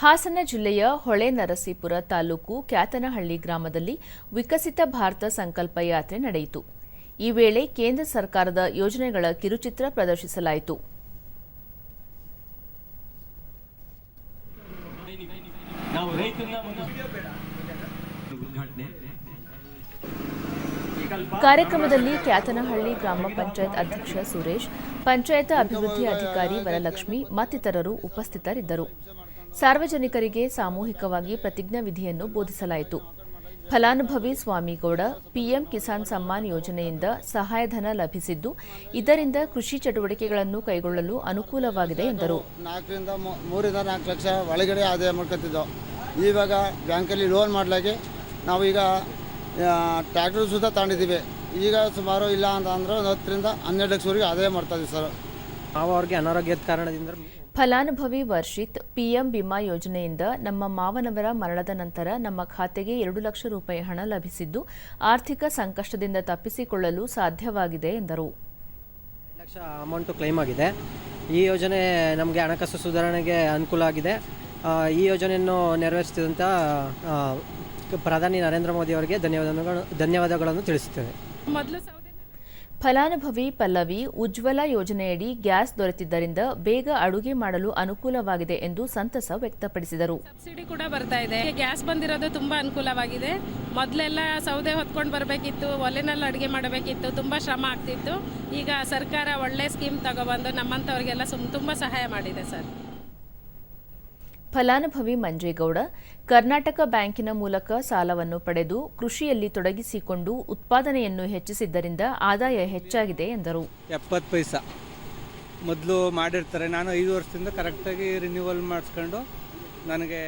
ಹಾಸನ ಜಿಲ್ಲೆಯ ಹೊಳೆನರಸೀಪುರ ತಾಲೂಕು ಕ್ಯಾತನಹಳ್ಳಿ ಗ್ರಾಮದಲ್ಲಿ ವಿಕಸಿತ ಭಾರತ ಸಂಕಲ್ಪ ಯಾತ್ರೆ ನಡೆಯಿತು. ಈ ವೇಳೆ ಕೇಂದ್ರ ಸರ್ಕಾರದ ಯೋಜನೆಗಳ ಕಿರುಚಿತ್ರ ಪ್ರದರ್ಶಿಸಲಾಯಿತು. ಕಾರ್ಯಕ್ರಮದಲ್ಲಿ ಕ್ಯಾತನಹಳ್ಳಿ ಗ್ರಾಮ ಪಂಚಾಯತ್ ಅಧ್ಯಕ್ಷ ಸುರೇಶ್ ಪಂಚಾಯತ್ ಅಭಿವೃದ್ಧಿ ಅಧಿಕಾರಿ ವರಲಕ್ಷ್ಮಿ ಮತ್ತಿತರರು ಉಪಸ್ಥಿತರಿದ್ದರು. ಸಾರ್ವಜನಿಕರಿಗೆ ಸಾಮೂಹಿಕವಾಗಿ ಪ್ರತಿಜ್ಞಾ ವಿಧಿಯನ್ನು ಬೋಧಿಸಲಾಯಿತು. ಫಲಾನುಭವಿ ಸ್ವಾಮಿಗೌಡ ಪಿಎಂ ಕಿಸಾನ್ ಸಮ್ಮಾನ್ ಯೋಜನೆಯಿಂದ ಸಹಾಯಧನ ಲಭಿಸಿದ್ದು ಇದರಿಂದ ಕೃಷಿ ಚಟುವಟಿಕೆಗಳನ್ನು ಕೈಗೊಳ್ಳಲು ಅನುಕೂಲವಾಗಿದೆ ಎಂದರು. ನಾಲ್ಕರಿಂದ ಮೂ- ಮೂರಿಂದ ನಾಲ್ಕು ಲಕ್ಷ ಒಳಗಡೆ ಆದಾಯ ಮಾಡ್ಕೊತಿದ್ದೋ ಇವಾಗ ಬ್ಯಾಂಕಲ್ಲಿ ಲೋನ್ ಮಾಡಲಾಗಿ ನಾವೀಗ ಟ್ರ್ಯಾಕ್ಟರ್ ಸುತ್ತ ತಗೊಂಡಿದ್ದೀವಿ. ಈಗ ಸುಮಾರು ಇಲ್ಲ ಅಂತ ಅಂದ್ರೆ ಒಂದು ಹತ್ತರಿಂದ ಹನ್ನೆರಡು ಲಕ್ಷವರೆಗೆ ಆದಾಯ ಮಾಡ್ತಾ ಇದ್ದೀವಿ ಸರ್. ನಾವು ಅವ್ರಿಗೆ ಅನಾರೋಗ್ಯದ ಕಾರಣದಿಂದ ಫಲಾನುಭವಿ ವರ್ಷಿತ್ ಪಿಎಂ ವಿಮಾ ಯೋಜನೆಯಿಂದ ನಮ್ಮ ಮಾವನವರ ಮರಣದ ನಂತರ ನಮ್ಮ ಖಾತೆಗೆ ಎರಡು ಲಕ್ಷ ರೂಪಾಯಿ ಹಣ ಲಭಿಸಿದ್ದು ಆರ್ಥಿಕ ಸಂಕಷ್ಟದಿಂದ ತಪ್ಪಿಸಿಕೊಳ್ಳಲು ಸಾಧ್ಯವಾಗಿದೆ ಎಂದರು. ಲಕ್ಷ ಅಮೌಂಟು ಕ್ಲೈಮ್ ಆಗಿದೆ. ಈ ಯೋಜನೆ ನಮಗೆ ಹಣಕಾಸು ಸುಧಾರಣೆಗೆ ಅನುಕೂಲ ಆಗಿದೆ. ಆ, ಈ ಯೋಜನೆಯನ್ನು ನೆರವೇರಿಸಿದಂಥ ಪ್ರಧಾನಿ ನರೇಂದ್ರ ಮೋದಿ ಅವರಿಗೆ ಧನ್ಯವಾದಗಳು ಧನ್ಯವಾದಗಳನ್ನು ತಿಳಿಸುತ್ತೇವೆ ಫಲಾನುಭವಿ ಪಲ್ಲವಿ ಉಜ್ವಲ ಯೋಜನೆಯಡಿ ಗ್ಯಾಸ್ ದೊರೆತಿದ್ದರಿಂದ ಬೇಗ ಅಡುಗೆ ಮಾಡಲು ಅನುಕೂಲವಾಗಿದೆ ಎಂದು ಸಂತಸ ವ್ಯಕ್ತಪಡಿಸಿದರು. ಸಬ್ಸಿಡಿ ಕೂಡ ಬರ್ತಾ ಇದೆ. ಗ್ಯಾಸ್ ಬಂದಿರೋದು ತುಂಬಾ ಅನುಕೂಲವಾಗಿದೆ. ಮೊದಲೆಲ್ಲ ಸೌದೆ ಹೊತ್ಕೊಂಡು ಬರಬೇಕಿತ್ತು, ಒಲೆನಲ್ಲಿ ಅಡುಗೆ ಮಾಡಬೇಕಿತ್ತು, ತುಂಬಾ ಶ್ರಮ ಆಗ್ತಿತ್ತು. ಈಗ ಸರ್ಕಾರ ಒಳ್ಳೆ ಸ್ಕೀಮ್ ತಗೊಬಂದು ನಮ್ಮಂಥವ್ರಿಗೆಲ್ಲ ಸುಮ್ ತುಂಬಾ ಸಹಾಯ ಮಾಡಿದೆ ಸರ್. ಫಲಾನುಭವಿ ಮಂಜೇಗೌಡ ಕರ್ನಾಟಕ ಬ್ಯಾಂಕಿನ ಮೂಲಕ ಸಾಲವನ್ನು ಪಡೆದು ಕೃಷಿಯಲ್ಲಿ ತೊಡಗಿಸಿಕೊಂಡು ಉತ್ಪಾದನೆಯನ್ನು ಹೆಚ್ಚಿಸಿದ್ದರಿಂದ ಆದಾಯ ಹೆಚ್ಚಾಗಿದೆ ಎಂದರು. ಎಪ್ಪತ್ತು ಪೈಸಾ. ಮೊದಲು ಮಾಡಿರ್ತಾರೆ. ನಾನು ಐದು ವರ್ಷದಿಂದ ಕರೆಕ್ಟಾಗಿ ರಿನ್ಯೂವಲ್ ಮಾಡಿಸ್ಕೊಂಡು ನನಗೆ